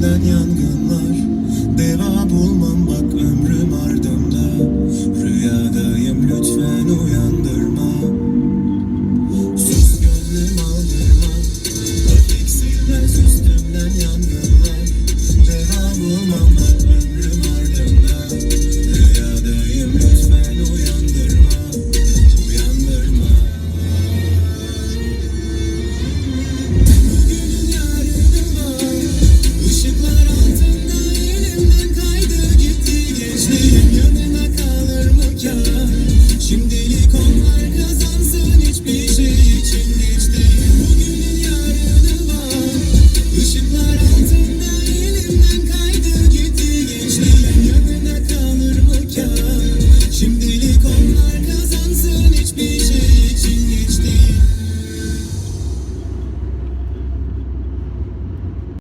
난 연근